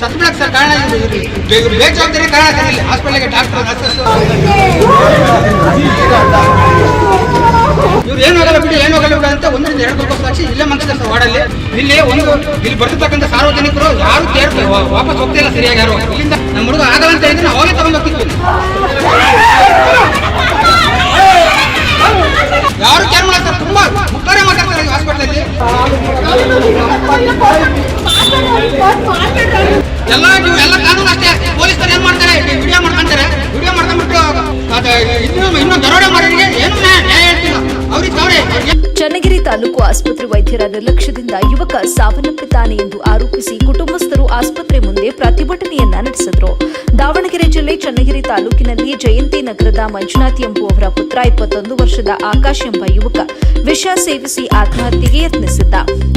ಸತ್ತು ಸರ್ ಕಾರಣ ಬೇಜವಾಬ್ದಾರಿ ಕಾರಣ ಸರ್ ಇಲ್ಲಿ. ಹಾಸ್ಪಿಟಲ್ಗೆ ಡಾಕ್ಟರ್ ಇವ್ರು ಏನು ಹೋಗಲ್ಲ ಬಿಡಿ, ಏನು ಹೋಗಲ್ಲ ಅಂತ ಒಂದರಿಂದ ಎರಡು ಗ್ಲೂಕೋಸ್ ಹಾಕಿ ಇಲ್ಲೇ ಮನ್ಸಿದ್ದಾರೆ ಸರ್ ವಾರ್ಡಲ್ಲಿ. ಇಲ್ಲಿ ಒಂದು, ಇಲ್ಲಿ ಬರ್ತಿರ್ತಕ್ಕಂಥ ಸಾರ್ವಜನಿಕರು ಯಾರು ಕೇರ್ ವಾಪಸ್ ಹೋಗ್ತಿಲ್ಲ ಸರಿಯಾಗಿ ಯಾರು. ಇಲ್ಲಿಂದ ನಮ್ಮ ಹುಡುಗ ಆಗಲ್ಲ ಅಂತ ಹೇಳಿದ್ರೆ ಅವಾಗೇ ತಗೊಂಡು ಹೋಗ್ತಿದ್ವಿ ಯಾರು ಕೇರ್ ಮಾಡಲ್ಲ ಸರ್ ತುಂಬಾ ಮುಕ್ತಾರೆ ಮಾತಾಡ್ತಾರೆ ಈ ಹಾಸ್ಪಿಟಲಲ್ಲಿ ಎಲ್ಲ ನೀವು ಎಲ್ಲ ಕಾನೂನು ಅಷ್ಟೇ. ಪೊಲೀಸರು ಏನ್ ಮಾಡ್ತಾರೆ? ವಿಡಿಯೋ ಮಾಡ್ಕೊಂತಾರೆ. ವಿಡಿಯೋ ಮಾಡ್ಕೊಂಡ್ಬಿಟ್ಟು ಇನ್ನೂ ಇನ್ನೂ ದರೋಡೆ ಮಾಡೋರಿಗೆ ಏನು ಆಸ್ಪತ್ರೆ ವೈದ್ಯರ ನಿರ್ಲಕ್ಷ್ಯದಿಂದ ಯುವಕ ಸಾವನ್ನಪ್ಪಿದ್ದಾನೆ ಎಂದು ಆರೋಪಿಸಿ ಕುಟುಂಬಸ್ಥರು ಆಸ್ಪತ್ರೆ ಮುಂದೆ ಪ್ರತಿಭಟನೆಯನ್ನ ನಡೆಸಿದರು. ದಾವಣಗೆರೆ ಜಿಲ್ಲೆ ಚನ್ನಗಿರಿ ತಾಲೂಕಿನಲ್ಲಿ ಜಯಂತಿ ನಗರದ ಮಂಜುನಾಥ್ ಎಂಬುವವರ ಪುತ್ರ ಇಪ್ಪತ್ತೊಂದು ವರ್ಷದ ಆಕಾಶ್ ಎಂಬ ಯುವಕ ವಿಷ ಸೇವಿಸಿ ಆತ್ಮಹತ್ಯೆಗೆ ಯತ್ನಿಸಿದ್ದ.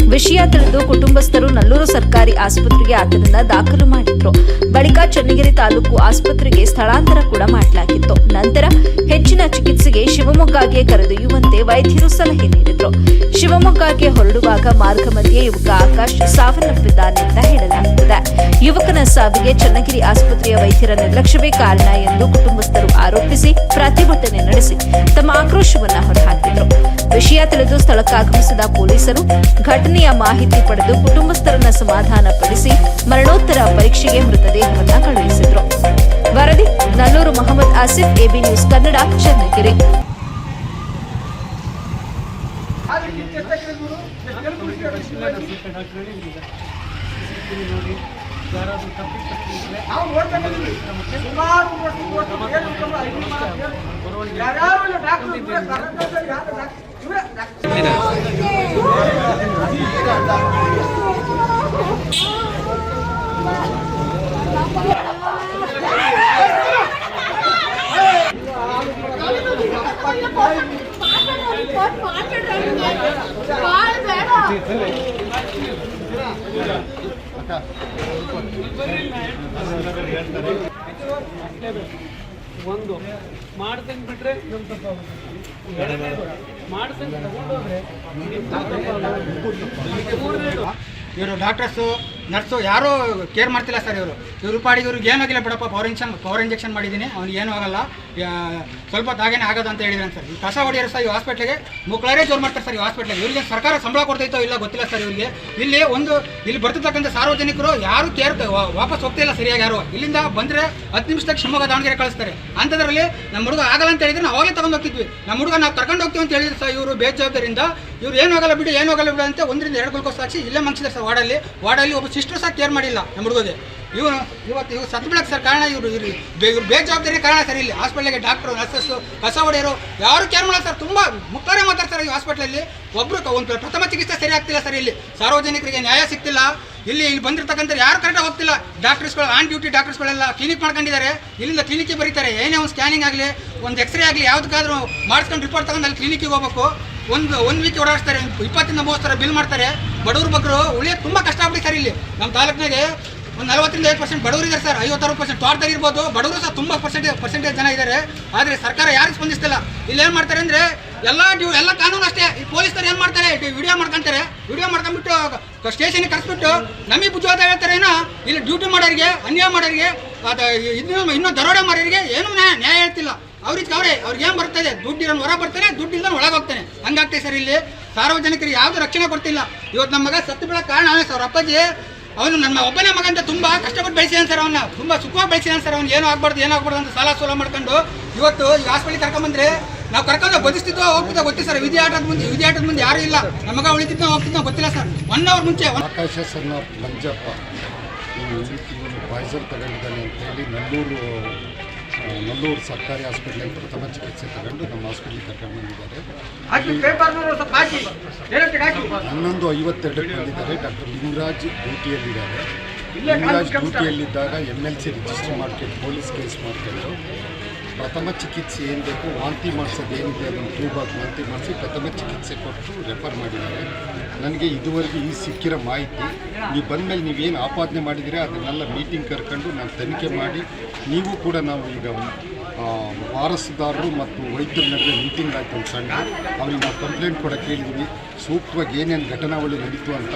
ವಿಷಯ ತಿಳಿದು ಕುಟುಂಬಸ್ಥರು ನಲ್ಲೂರು ಸರ್ಕಾರಿ ಆಸ್ಪತ್ರೆಗೆ ಆತನನ್ನ ದಾಖಲು ಮಾಡಿದ್ರು. ಬಳಿಕ ಚನ್ನಗಿರಿ ತಾಲೂಕು ಆಸ್ಪತ್ರೆಗೆ ಸ್ಥಳಾಂತರ ಕೂಡ ಮಾಡಲಾಗಿತ್ತು. ನಂತರ ಹೆಚ್ಚಿನ ಚಿಕಿತ್ಸೆಗೆ ಶಿವಮೊಗ್ಗಗೆ ಕರೆದೊಯ್ಯುವಂತೆ ವೈದ್ಯರು ಸಲಹೆ ನೀಡಿದ್ರು. ಶಿವಮೊಗ್ಗಗೆ ಹೊರಡುವಾಗ ಮಾರ್ಗ ಮಧ್ಯೆ ಯುವಕ ಆಕಾಶ್ ಅಂತ ಹೇಳಲಾಗುತ್ತದೆ. ಯುವಕನ ಸಾವಿಗೆ ಚನ್ನಗಿರಿ ಆಸ್ಪತ್ರೆಯ ವೈದ್ಯರ ನಿರ್ಲಕ್ಷ್ಯವೇ ಕಾರಣ ಎಂದು ಕುಟುಂಬಸ್ಥರು ಆರೋಪಿಸಿ ಪ್ರತಿಭಟನೆ ನಡೆಸಿ ತಮ್ಮ ಆಕ್ರೋಶವನ್ನು ಹೊರಹಾಕಿದರು. ವಿಷಯ ತಿಳಿದು ಸ್ಥಳಕ್ಕಾಗಮಿಸಿದ ಪೊಲೀಸರು ಘಟನೆಯ ಮಾಹಿತಿ ಪಡೆದು ಕುಟುಂಬಸ್ಥರನ್ನ ಸಮಾಧಾನಪಡಿಸಿ ಮರಣೋತ್ತರ ಪರೀಕ್ಷೆಗೆ ಮೃತದೇಹವನ್ನು ಕಳುಹಿಸಿದರು. ವರದಿ, ನಲ್ಲೂರು ಮೊಹಮ್ಮದ್ ಆಸಿಫ್ ಎಬಿ ನ್ಯೂಸ್ ಕನ್ನಡ, ಚನ್ನಗಿರಿ. ನೋಡಿ ಯಾರಾದರೂ ತಪ್ಪಿದ್ರೆ ನಾವು ನೋಡ್ತಕ್ಕಂಥದ್ದು ಸುಮಾರು ಯಾರು ಡಾಕ್ಟರ್ ಇವರೇ ಡಾಕ್ಟರ್ ಒಂದು ಮಾಡ್ತಂಗ್ ಬಿಟ್ರೆ ನಮ್ ತಪ್ಪ ಮಾಡ್ತಂಗ್ ತಗೊಂಡೋದ್ರೆ ಇವರು ಡಾಕ್ಟರ್ಸು ನರ್ಸು ಯಾರೂ ಕೇರ್ ಮಾಡ್ತಿಲ್ಲ ಸರ್ ಇವರು. ಇವ್ರ ಪಾಡಿಗೆ ಇವ್ರಿಗೆ ಏನಾಗಿಲ್ಲ ಬಿಡಪ್ಪ ಪವರ್ ಇಂಜೆಕ್ಷನ್ ಪವರ್ ಇಂಜೆಕ್ಷನ್ ಮಾಡಿದ್ದೀನಿ, ಅವ್ನಿಗೆ ಏನೂ ಆಗಲ್ಲ. ಸ್ವಲ್ಪ ತಾಗೇನೆ ಆಗೋದು ಅಂತ ಹೇಳಿದ್ರೆ ಸರ್. ಈ ಕಸ ಹೊಡೆಯೋರು ಸರ್ ಈ ಹಾಸ್ಪಿಟ್ಲಿಗೆ ಮುಕ್ಳಾರೇ ಜೋರು ಮಾಡ್ತಾರೆ ಸರ್ ಈ ಹಾಸ್ಪಿಟ್ಲಿಗೆ ಇವರಿಗೆ ಸರ್ಕಾರ ಸಂಬಳ ಕೊಡ್ತೈತೋ ಇಲ್ಲ ಗೊತ್ತಿಲ್ಲ ಸರ್ ಇವರಿಗೆ. ಇಲ್ಲಿ ಒಂದು, ಇಲ್ಲಿ ಬರ್ತಿರ್ತಕ್ಕಂಥ ಸಾರ್ವಜನಿಕರು ಯಾರು ಕೇರ್ ವಾಪಸ್ ಹೋಗ್ತಿಲ್ಲ ಸರಿಯಾಗಿ ಯಾರು. ಇಲ್ಲಿಂದ ಬಂದರೆ ಹತ್ತು ನಿಮಿಷದಾಗ ಶಿವಮೊಗ್ಗ ದಾವಣಗೆರೆ ಕಳಿಸ್ತಾರೆ. ಅಂಥದ್ರಲ್ಲಿ ನಮ್ಮ ಹುಡುಗ ಆಗಲ್ಲ ಅಂತ ಹೇಳಿದ್ರೆ ನಾವು ಅವಾಗಲೇ ತಗೊಂಡು ಹೋಗ್ತಿದ್ವಿ. ನಮ್ಮ ಹುಡುಗ ನಾವು ಕರ್ಕೊಂಡು ಹೋಗ್ತೀವಿ ಅಂತ ಹೇಳಿದ್ರು ಸರ್ ಇವರು ಬೇಜವಾಬ್ದಾರಿಯಿಂದ ಇವ್ರು ಏನು ಆಗಲ್ಲ ಬಿಡಿ, ಏನು ಆಗಲ್ಲ ಬಿಡು ಅಂತ ಒಂದರಿಂದ ಎರಡು ಗುಲ್ಕೋಸ್ ಹಾಕಿ ಇಲ್ಲೇ ಮಂಚಿದ್ರೆ ಸರ್ ವಾರ್ಡಲ್ಲಿ. ವಾರ್ಡಲ್ಲಿ ಒಬ್ಬ ಸಿಸ್ಟರ್ ಸಹ ಕೇರ್ ಮಾಡಿಲ್ಲ ನಮ್ಮ ಹುಡುಗಗೆ. ಇವನು ಇವತ್ತು ಇವ್ರು ಸತ್ತು ಬಿಡಕ್ಕೆ ಸರ್ ಕಾರಣ ಇವರು ಇವರು ಇವ್ರು ಬೇಜವಾಬ್ದಾರಿ ಕಾರಣ ಸರ್ ಇಲ್ಲಿ ಹಾಸ್ಪಿಟ್ಲಿಗೆ ಡಾಕ್ಟ್ರು, ನರ್ಸಸ್ಸು, ಕಸ ಹೊಡೆಯರು, ಯಾರು ಕೇರ್ ಮಾಡಲ್ಲ ಸರ್, ತುಂಬ ಮುಕ್ತಾರೆ ಮಾತಾಡ್ತಾರೆ ಈ ಹಾಸ್ಪಿಟ್ಲಲ್ಲಿ. ಒಬ್ಬರು ಒಂದು ಪ್ರಥಮ ಚಿಕಿತ್ಸೆ ಸರಿ ಆಗ್ತಿಲ್ಲ ಸರ್ ಇಲ್ಲಿ. ಸಾರ್ವಜನಿಕರಿಗೆ ನ್ಯಾಯ ಸಿಗ್ತಿಲ್ಲ. ಇಲ್ಲಿ ಇಲ್ಲಿ ಬಂದಿರ್ತಕ್ಕಂಥ ಯಾರು ಕರೆಕ್ಟಾಗಿ ಹೋಗ್ತಿಲ್ಲ. ಡಾಕ್ಟರ್ಸ್ಗಳು ಆನ್ ಡ್ಯೂಟಿ ಡಾಕ್ಟರ್ಸ್ಗಳೆಲ್ಲ ಕ್ಲಿನಿಕ್ ಮಾಡ್ಕೊಂಡಿದ್ದಾರೆ. ಇಲ್ಲಿಂದ ಕ್ಲಿನಿಕ್ಗೆ ಬರೀತಾರೆ. ಏನೇ ಒಂದು ಸ್ಕ್ಯಾನಿಂಗ್ ಆಗಲಿ, ಒಂದು ಎಕ್ಸ್ರೇ ಆಗಲಿ, ಯಾವುದಕ್ಕಾದ್ರೂ ಮಾಡಿಸ್ಕೊಂಡು ರಿಪೋರ್ಟ್ ತಗೊಂಡು ಅಲ್ಲಿ ಕ್ಲಿನಿಕ್ಗೆ ಹೋಗ್ಬೇಕು. ಒಂದು ಒಂದು ವೀಕ್ ಓಡಾಡಿಸ್ತಾರೆ. ಇಪ್ಪತ್ತಿಂದ ಮೂವತ್ತು ಸಾವಿರ ಬಿಲ್ ಮಾಡ್ತಾರೆ. ಬಡವ್ರ ಬಗ್ಗರು ಉಳಿಯೋದು ತುಂಬ ಕಷ್ಟ ಆಗ್ಬಿಡಿ ಸರ್ ಇಲ್ಲಿ. ನಮ್ಮ ತಾಲೂಕಿನಾಗೆ ಒಂದು ನಲವತ್ತರಿಂದ ಐದು ಪರ್ಸೆಂಟ್ ಬಡವರು ಇದ್ದಾರೆ ಸರ್. ಐವತ್ತಾರು ಪರ್ಸೆಂಟ್ ತೋಟದಲ್ಲಿ ಇರ್ಬೋದು. ಬಡವರು ಸಹ ತುಂಬ ಪರ್ಸೆಂಟೇಜ್ ಪರ್ಸೆಂಟೇಜ್ ಜನ ಇದ್ದಾರೆ ಆದರೆ ಸರ್ಕಾರ ಯಾರಿಗೆ ಸ್ಪಂದಿಸ್ತಿಲ್ಲ. ಇಲ್ಲಿ ಏನು ಮಾಡ್ತಾರೆ ಅಂದರೆ ಎಲ್ಲ ಡ್ಯೂ ಎಲ್ಲ ಕಾನೂನು ಅಷ್ಟೇ. ಈ ಪೊಲೀಸರು ಏನು ಮಾಡ್ತಾರೆ? ವಿಡಿಯೋ ಮಾಡ್ಕೊಂತಾರೆ. ವಿಡಿಯೋ ಮಾಡ್ಕೊಂಡ್ಬಿಟ್ಟು ಸ್ಟೇಷನ್ಗೆ ಕರೆಸ್ಬಿಟ್ಟು ನಮಗೆ ಬುದ್ಧಿವಾದ ಹೇಳ್ತಾರೆ ಏನೋ ಇಲ್ಲಿ ಡ್ಯೂಟಿ ಮಾಡೋರಿಗೆ, ಅನ್ಯಾಯ ಮಾಡೋರಿಗೆ, ಅದು ಇನ್ನೂ ಇನ್ನೂ ದರೋಡೆ ಮಾಡೋರಿಗೆ ಏನೂ ನ್ಯಾಯ ನ್ಯಾಯ ಹೇಳ್ತಿಲ್ಲ. ಅವ್ರಿಗೆ ಅವರೇ, ಅವ್ರಿಗೆ ಏನು ಬರ್ತದೆ? ದುಡ್ಡು ಇರೋನು ಹೊರ ಬರ್ತಾನೆ, ದುಡ್ಡು ಇಲ್ಲದ ಒಳಗೆ ಹೋಗ್ತಾನೆ. ಹಂಗಾಗ್ತದೆ ಸರ್ ಇಲ್ಲಿ. ಸಾರ್ವಜನಿಕರಿಗೆ ಯಾವುದು ರಕ್ಷಣೆ ಕೊಡ್ತಿಲ್ಲ. ಇವತ್ತು ನಮ್ಮ ಮಗ ಸತ್ತು ಬೀಳೋ ಕಾರಣ ಅವನೇ ಸರ್. ಅವ್ರ ಅಪ್ಪಾಜಿ ಅವನು ನನ್ನ ಒಬ್ಬನೇ ಮಗಂತ ತುಂಬ ಕಷ್ಟಪಟ್ಟು ಬೆಳೆಸಿದಾನೆ ಸರ್ ಅವನ್ನ ತುಂಬ ಸುಖವಾಗಿ ಬೆಳೆಸಿದಾನೆ ಸರ್ ಅವ್ನು. ಏನು ಆಗ್ಬಾರ್ದು ಏನೂ ಆಗ್ಬಾರ್ದು ಅಂತ ಸಾಲ ಸೋಲ ಮಾಡ್ಕೊಂಡು ಇವತ್ತು ಈ ಹಾಸ್ಪಿಟ್ಲಿಗೆ ಕರ್ಕೊಂಬಂದ್ರೆ ನಾವು ಕರ್ಕೊಂಡು ಬದಿಸ್ತಿದ್ವೋ ಹೋಗ್ತಿದ್ದೋ ಗೊತ್ತಿಲ್ಲ ಸರ್ ವಿಧಿ ಆಟದ ಮುಂದೆ ವಿಧಿ ಆಟದ ಮುಂದೆ ಯಾರೂ ಇಲ್ಲ. ನಮ್ಮ ಮಗ ಉಳಿತಿದ್ದೋ ಹೋಗ್ತಿದ್ನೋ ಗೊತ್ತಿಲ್ಲ ಸರ್ ಒನ್ ಅವರ್ ಮುಂಚೆ ಆಕಾಶ ಸರ್ ಮಂಜಪ್ಪ ಪಾಯ್ಸನ್ ತಗೊಂಡಿದ್ದಾನೆ ಅಂತೇಳಿ ಹೇಳಿ ಆ, ನಲ್ಲೂರು ಸರ್ಕಾರಿ ಹಾಸ್ಪಿಟ್ಲಲ್ಲಿ ಪ್ರಥಮ ಚಿಕಿತ್ಸೆ ತಗೊಂಡು ನಮ್ಮ ಹಾಸ್ಪಿಟ್ಲಿಗೆ ಕರ್ಕೊಂಡು ಬಂದಿದ್ದಾರೆ. ಹನ್ನೊಂದು ಐವತ್ತೆರಡಕ್ಕೆ ಬಂದಿದ್ದಾರೆ. ಡಾಕ್ಟರ್ ಲಿಂಗರಾಜ್ ಡ್ಯೂಟಿಯಲ್ಲಿದ್ದಾರೆ. ಲಿಂಗರಾಜ್ ಡ್ಯೂಟಿಯಲ್ಲಿದ್ದಾಗ ಎಂ ಎಲ್ ಸಿ ರಿಜಿಸ್ಟರ್ ಮಾಡ್ಕೊಂಡು ಪೊಲೀಸ್ ಕೇಸ್ ಮಾಡ್ಕೊಂಡು ಪ್ರಥಮ ಚಿಕಿತ್ಸೆ ಏನು ಬೇಕು ವಾಂತಿ ಮಾಡಿಸೋದು ಏನಿದೆ ಅದನ್ನು ಟ್ಯೂಬಾಗಿ ವಾಂತಿ ಮಾಡಿಸಿ ಪ್ರಥಮ ಚಿಕಿತ್ಸೆ ಕೊಟ್ಟು ರೆಫರ್ ಮಾಡಿದ್ದಾರೆ. ನನಗೆ ಇದುವರೆಗೆ ಈ ಸಿಕ್ಕಿರೋ ಮಾಹಿತಿ, ನೀವು ಬಂದಮೇಲೆ ನೀವೇನು ಆಪಾದನೆ ಮಾಡಿದರೆ, ಅದನ್ನೆಲ್ಲ ಮೀಟಿಂಗ್ ಕರ್ಕೊಂಡು ನಾನು ತನಿಖೆ ಮಾಡಿ, ನೀವು ಕೂಡ ನಾವು ಈಗ ವಾರಸುದಾರರು ಮತ್ತು ವೈದ್ಯರ ನಡುವೆ ಮೀಟಿಂಗ್ ಆಯಿತು ಒಂದು ಸಣ್ಣ ಅವ್ರಿಗೆ ನಾವು ಕಂಪ್ಲೇಂಟ್ ಕೊಡೋಕೆ ಹೇಳಿದ್ವಿ. ಸೂಕ್ತವಾಗಿ ಏನೇನು ಘಟನಾವಳಿ ನಡೀತು ಅಂತ.